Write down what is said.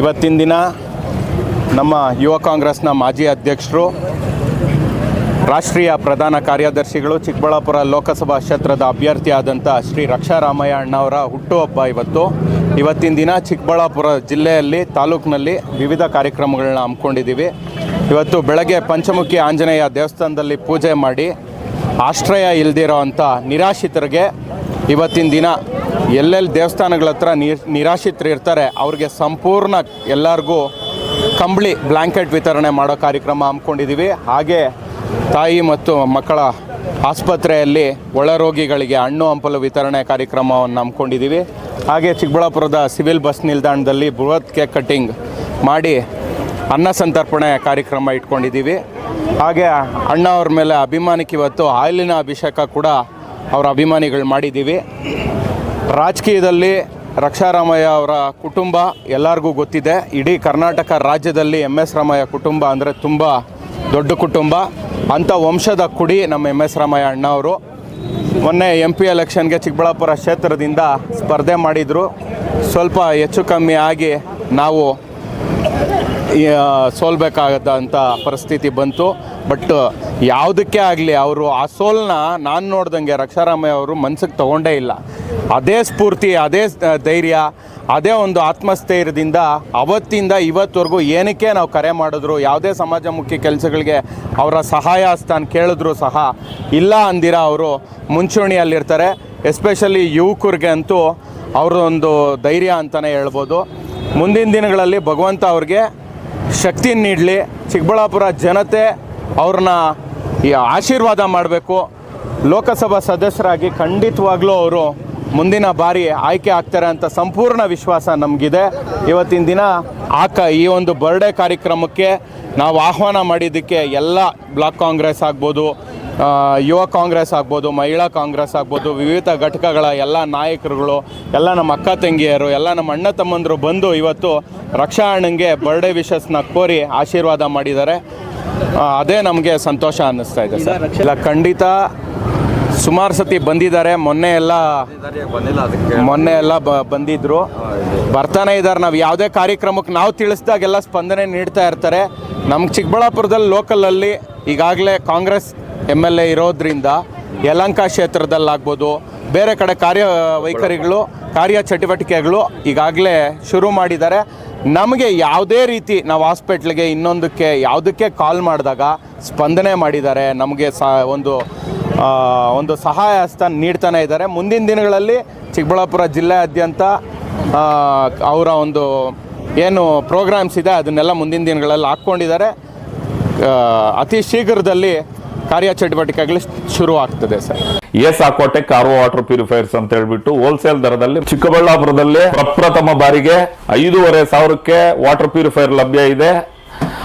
ಇವತ್ತಿನ ದಿನ ನಮ್ಮ ಯುವ ಕಾಂಗ್ರೆಸ್ನ ಮಾಜಿ ಅಧ್ಯಕ್ಷರು, ರಾಷ್ಟ್ರೀಯ ಪ್ರಧಾನ ಕಾರ್ಯದರ್ಶಿಗಳು, ಚಿಕ್ಕಬಳ್ಳಾಪುರ ಲೋಕಸಭಾ ಕ್ಷೇತ್ರದ ಅಭ್ಯರ್ಥಿಯಾದಂಥ ಶ್ರೀ ರಕ್ಷಾ ರಾಮಯ್ಯ ಅಣ್ಣವರ ಹುಟ್ಟುಹಬ್ಬ ಇವತ್ತು. ಇವತ್ತಿನ ದಿನ ಚಿಕ್ಕಬಳ್ಳಾಪುರ ಜಿಲ್ಲೆಯಲ್ಲಿ ತಾಲೂಕಿನಲ್ಲಿ ವಿವಿಧ ಕಾರ್ಯಕ್ರಮಗಳನ್ನ ಹಮ್ಮಿಕೊಂಡಿದ್ದೀವಿ. ಇವತ್ತು ಬೆಳಗ್ಗೆ ಪಂಚಮುಖಿ ಆಂಜನೇಯ ದೇವಸ್ಥಾನದಲ್ಲಿ ಪೂಜೆ ಮಾಡಿ ಆಶ್ರಯ ಇಲ್ದಿರೋ ಅಂಥ ನಿರಾಶ್ರಿತರಿಗೆ ಇವತ್ತಿನ ದಿನ ಎಲ್ಲೆಲ್ಲಿ ದೇವಸ್ಥಾನಗಳ ಹತ್ರ ನಿರ್ ನಿರಾಶ್ರಿತರು ಇರ್ತಾರೆ, ಅವ್ರಿಗೆ ಸಂಪೂರ್ಣ ಎಲ್ಲರಿಗೂ ಕಂಬಳಿ ಬ್ಲ್ಯಾಂಕೆಟ್ ವಿತರಣೆ ಮಾಡೋ ಕಾರ್ಯಕ್ರಮ ಹಮ್ಮಿಕೊಂಡಿದ್ದೀವಿ. ಹಾಗೆ ತಾಯಿ ಮತ್ತು ಮಕ್ಕಳ ಆಸ್ಪತ್ರೆಯಲ್ಲಿ ಒಳರೋಗಿಗಳಿಗೆ ಹಣ್ಣು, ಹಂಪಲು ವಿತರಣೆ ಕಾರ್ಯಕ್ರಮವನ್ನು ಹಮ್ಮಿಕೊಂಡಿದ್ದೀವಿ. ಹಾಗೆ ಚಿಕ್ಕಬಳ್ಳಾಪುರದ ಸಿವಿಲ್ ಬಸ್ ನಿಲ್ದಾಣದಲ್ಲಿ ಬೃಹತ್ ಕೇಕ್ ಕಟ್ಟಿಂಗ್ ಮಾಡಿ ಅನ್ನ ಸಂತರ್ಪಣೆ ಕಾರ್ಯಕ್ರಮ ಇಟ್ಕೊಂಡಿದ್ದೀವಿ. ಹಾಗೆ ಅಣ್ಣ ಅವ್ರ ಮೇಲೆ ಅಭಿಮಾನಕ್ಕೆ ಇವತ್ತು ಹಾಲಿನ ಅಭಿಷೇಕ ಕೂಡ ಅವರ ಅಭಿಮಾನಿಗಳು ಮಾಡಿದ್ದೀವಿ. ರಾಜಕೀಯದಲ್ಲಿ ರಕ್ಷಾರಾಮಯ್ಯ ಅವರ ಕುಟುಂಬ ಎಲ್ಲರಿಗೂ ಗೊತ್ತಿದೆ. ಇಡೀ ಕರ್ನಾಟಕ ರಾಜ್ಯದಲ್ಲಿ ಎಂ ಎಸ್ ರಾಮಯ್ಯ ಕುಟುಂಬ ಅಂದರೆ ತುಂಬ ದೊಡ್ಡ ಕುಟುಂಬ, ಅಂಥ ವಂಶದ ಕುಡಿ ನಮ್ಮ ಎಂ ಎಸ್ ರಾಮಯ್ಯ ಅಣ್ಣ ಅವರು ಮೊನ್ನೆ ಎಂ ಪಿ ಎಲೆಕ್ಷನ್ಗೆ ಚಿಕ್ಕಬಳ್ಳಾಪುರ ಕ್ಷೇತ್ರದಿಂದ ಸ್ಪರ್ಧೆ ಮಾಡಿದರು. ಸ್ವಲ್ಪ ಹೆಚ್ಚು ಕಮ್ಮಿ ಆಗಿ ನಾವು ಸೋಲ್ಬೇಕಾಗದಂಥ ಪರಿಸ್ಥಿತಿ ಬಂತು. ಬಟ್ ಯಾವುದಕ್ಕೆ ಆಗಲಿ ಅವರು ಆ ಸೋಲನ್ನ ನಾನು ನೋಡ್ದಂಗೆ ರಕ್ಷಾರಾಮಯ್ಯ ಅವರು ಮನ್ಸಿಗೆ ತಗೊಂಡೇ ಇಲ್ಲ. ಅದೇ ಸ್ಫೂರ್ತಿ, ಅದೇ ಧೈರ್ಯ ಅದೇ ಒಂದು ಆತ್ಮಸ್ಥೈರ್ಯದಿಂದ ಅವತ್ತಿಂದ ಇವತ್ತವರೆಗೂ ಏನಕ್ಕೆ ನಾವು ಕರೆ ಮಾಡಿದ್ರು, ಯಾವುದೇ ಸಮಾಜಮುಖಿ ಕೆಲಸಗಳಿಗೆ ಅವರ ಸಹಾಯ ಸ್ಥಾನ ಕೇಳಿದ್ರು ಸಹ ಇಲ್ಲ ಅಂದಿರ ಅವರು, ಮುಂಚೂಣಿಯಲ್ಲಿರ್ತಾರೆ. ಎಸ್ಪೆಷಲಿ ಯುವಕರಿಗೆ ಅಂತೂ ಅವ್ರದ್ದೊಂದು ಧೈರ್ಯ ಅಂತಲೇ ಹೇಳ್ಬೋದು. ಮುಂದಿನ ದಿನಗಳಲ್ಲಿ ಭಗವಂತ ಅವ್ರಿಗೆ ಶಕ್ತಿ ನೀಡಲಿ. ಚಿಕ್ಕಬಳ್ಳಾಪುರ ಜನತೆ ಅವ್ರನ್ನ ಆಶೀರ್ವಾದ ಮಾಡಬೇಕು. ಲೋಕಸಭಾ ಸದಸ್ಯರಾಗಿ ಖಂಡಿತವಾಗ್ಲೂ ಅವರು ಮುಂದಿನ ಬಾರಿ ಆಯ್ಕೆ ಆಗ್ತಾರೆ ಅಂತ ಸಂಪೂರ್ಣ ವಿಶ್ವಾಸ ನಮಗಿದೆ. ಇವತ್ತಿನ ದಿನ ಆಕ ಈ ಒಂದು ಬರ್ಡೇ ಕಾರ್ಯಕ್ರಮಕ್ಕೆ ನಾವು ಆಹ್ವಾನ ಮಾಡಿದ್ದಕ್ಕೆ ಎಲ್ಲ ಬ್ಲಾಕ್ ಕಾಂಗ್ರೆಸ್ ಆಗ್ಬೋದು ಯುವ ಕಾಂಗ್ರೆಸ್ ಆಗ್ಬೋದು ಮಹಿಳಾ ಕಾಂಗ್ರೆಸ್ ಆಗ್ಬೋದು ವಿವಿಧ ಘಟಕಗಳ ಎಲ್ಲ ನಾಯಕರುಗಳು ಎಲ್ಲ ನಮ್ಮ ಅಕ್ಕ ತಂಗಿಯರು ಎಲ್ಲ ನಮ್ಮ ಅಣ್ಣ ತಮ್ಮಂದರು ಬಂದು ಇವತ್ತು ರಕ್ಷಾ ಅಣ್ಣಂಗೆ ಬರ್ಡೇ ವಿಶಸ್ನ ಕೋರಿ ಆಶೀರ್ವಾದ ಮಾಡಿದ್ದಾರೆ. ಅದೇ ನಮಗೆ ಸಂತೋಷ ಅನ್ನಿಸ್ತಾ ಇದೆ ಸರ್. ಇಲ್ಲ ಖಂಡಿತ ಸುಮಾರು ಸತಿ ಬಂದಿದ್ದಾರೆ. ಮೊನ್ನೆ ಎಲ್ಲ ಮೊನ್ನೆ ಎಲ್ಲ ಬಂದಿದ್ರು. ಬರ್ತಾನೆ ಇದ್ದಾರೆ ನಾವು ಯಾವುದೇ ಕಾರ್ಯಕ್ರಮಕ್ಕೆ ನಾವು ತಿಳಿಸ್ದಾಗೆಲ್ಲ ಸ್ಪಂದನೆ ನೀಡ್ತಾ ಇರ್ತಾರೆ. ನಮ್ಮ ಚಿಕ್ಕಬಳ್ಳಾಪುರದಲ್ಲಿ ಲೋಕಲಲ್ಲಿ ಈಗಾಗಲೇ ಕಾಂಗ್ರೆಸ್ ಎಂ ಎಲ್ ಎ ಇರೋದ್ರಿಂದ ಯಲಂಕ ಕ್ಷೇತ್ರದಲ್ಲಾಗ್ಬೋದು, ಬೇರೆ ಕಡೆ ಕಾರ್ಯ ವೈಖರಿಗಳು ಕಾರ್ಯ ಚಟುವಟಿಕೆಗಳು ಈಗಾಗಲೇ ಶುರು ಮಾಡಿದ್ದಾರೆ. ನಮಗೆ ಯಾವುದೇ ರೀತಿ ನಾವು ಹಾಸ್ಪಿಟ್ಲಿಗೆ ಇನ್ನೊಂದಕ್ಕೆ ಯಾವುದಕ್ಕೆ ಕಾಲ್ ಮಾಡಿದಾಗ ಸ್ಪಂದನೆ ಮಾಡಿದ್ದಾರೆ. ನಮಗೆ ಸಾ ಒಂದು ಒಂದು ಸಹಾಯ ಹಸ್ತ ನೀಡ್ತಾನೆ ಇದ್ದಾರೆ. ಮುಂದಿನ ದಿನಗಳಲ್ಲಿ ಚಿಕ್ಕಬಳ್ಳಾಪುರ ಜಿಲ್ಲೆಯಾದ್ಯಂತ ಅವರ ಒಂದು ಏನು ಪ್ರೋಗ್ರಾಮ್ಸ್ ಇದೆ, ಅದನ್ನೆಲ್ಲ ಮುಂದಿನ ದಿನಗಳಲ್ಲಿ ಹಾಕ್ಕೊಂಡಿದ್ದಾರೆ. ಅತಿ ಶೀಘ್ರದಲ್ಲಿ ಕಾರ್ಯಚಟುವಟಿಕೆಗಳು ಶುರು ಆಗ್ತದೆ sir. S Aquatech R water purifiers ಅಂತ ಹೇಳ್ಬಿಟ್ಟು ಹೋಲ್ಸೇಲ್ ದರದಲ್ಲಿ ಚಿಕ್ಕಬಳ್ಳಾಪುರದಲ್ಲಿ ಪ್ರಪ್ರಥಮ ಬಾರಿಗೆ ಐದೂವರೆ ಸಾವಿರಕ್ಕೆ ವಾಟರ್ ಪ್ಯೂರಿಫೈರ್ ಲಭ್ಯ ಇದೆ.